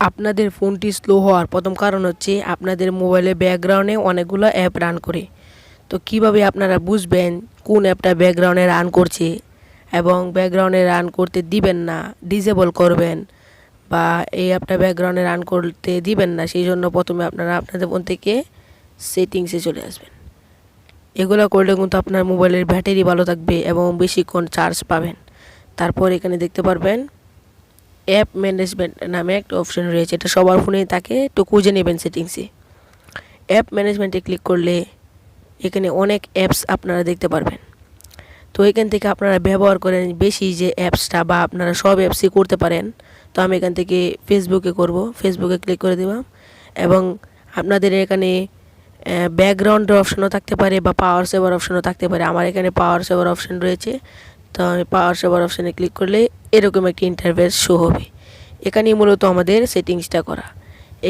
আপনাদের ফোনটি স্লো হওয়ার প্রথম কারণ হচ্ছে আপনাদের মোবাইলে ব্যাকগ্রাউন্ডে অনেকগুলো অ্যাপ রান করে। তো কীভাবে আপনারা বুঝবেন কোন অ্যাপটা ব্যাকগ্রাউন্ডে রান করছে এবং ব্যাকগ্রাউন্ডে রান করতে দিবেন না ডিসেবল করবেন বা এই অ্যাপটা ব্যাকগ্রাউন্ডে রান করতে দিবেন না, সেই জন্য প্রথমে আপনারা আপনাদের ফোন থেকে সেটিংসে চলে আসবেন। এগুলো করলে কিন্তু আপনার মোবাইলের ব্যাটারি ভালো থাকবে এবং বেশিক্ষণ চার্জ পাবেন। তারপর এখানে দেখতে পারবেন অ্যাপ ম্যানেজমেন্ট নামে একটা অপশন রয়েছে, এটা সবার ফোনেই থাকে একটু খুঁজে নেবেন সেটিংসে অ্যাপ ম্যানেজমেন্টে ক্লিক করলে এখানে অনেক অ্যাপস আপনারা দেখতে পারবেন। তো এখান থেকে আপনারা ব্যবহার করেন বেশি যে অ্যাপসটা বা আপনারা সব অ্যাপসই করতে পারেন, তো আমি এখান থেকে ফেসবুকে করব। ফেসবুকে ক্লিক করে দিলাম এবং আপনাদের এখানে ব্যাকগ্রাউন্ডের অপশনও থাকতে পারে বা পাওয়ার সেভার অপশনও থাকতে পারে। আমার এখানে পাওয়ার সেভার অপশন রয়েছে। তো আমি পাওয়ার সেভার অপশানে ক্লিক করলে এরকম একটি ইন্টারভেস শো হবে। এখানেই মূলত আমাদের সেটিংসটা করা।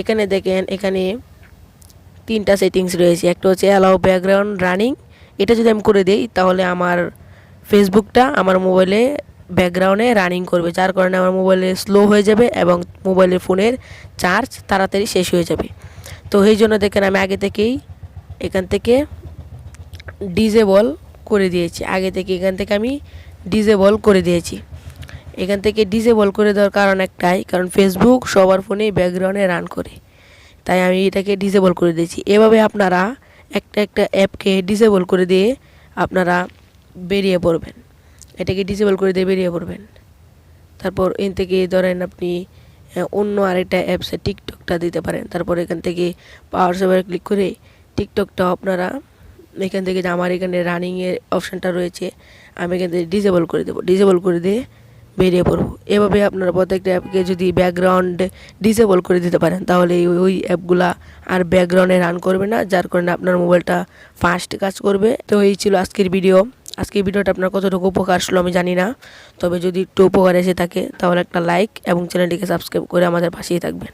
এখানে দেখেন, এখানে তিনটা সেটিংস রয়েছে। একটা হচ্ছে অ্যালাউ ব্যাকগ্রাউন্ড রানিং এটা যদি আমি করে দিই, তাহলে আমার ফেসবুকটা আমার মোবাইলে ব্যাকগ্রাউন্ডে রানিং করবে, যার কারণে আমার মোবাইলে স্লো হয়ে যাবে এবং মোবাইলের ফোনের চার্জ তাড়াতাড়ি শেষ হয়ে যাবে। তো এই জন্য দেখেন, আমি আগে থেকেই এখান থেকে ডিজেবল করে দিয়েছি। আগে থেকে এখান থেকে আমি ডিজেবল করে দিয়েছি। এখান থেকে ডিজেবল করে দেওয়ার কারণ একটাই, কারণ ফেসবুক সবার ফোনেই ব্যাকগ্রাউন্ডে রান করে। তাই আমি এটাকে ডিসেবল করে দিয়েছি। এভাবে আপনারা একটা একটা অ্যাপকে ডিসেবল করে দিয়ে আপনারা বেরিয়ে পড়বেন। এটাকে ডিসেবল করে দিয়ে বেরিয়ে পড়বেন। তারপর এন থেকে ধরেন আপনি অন্য আরেকটা অ্যাপসে টিকটকটা দিতে পারেন। তারপর এখান থেকে পাওয়ার সেভার ক্লিক করে টিকটকটা আপনারা এখান থেকে যে আমার এখানে রানিংয়ের অপশানটা রয়েছে, আমি এখান থেকে ডিসেবল করে দেবো। ডিসেবল করে দিয়ে বেরিয়ে পড়ব। এভাবে আপনারা প্রত্যেকটা অ্যাপকে যদি ব্যাকগ্রাউন্ড ডিসেবল করে দিতে পারেন, তাহলে ওই অ্যাপগুলা আর ব্যাকগ্রাউন্ডে রান করবে না, যার কারণে আপনার মোবাইলটা ফাস্ট কাজ করবে। তো এই ছিল আজকের ভিডিও আজকের ভিডিওটা আপনার কতটুকু উপকার আসলো আমি জানি না। তবে যদি একটু উপকার এসে থাকে, তাহলে একটা লাইক এবং চ্যানেলটিকে সাবস্ক্রাইব করে আমাদের পাশেই থাকবেন।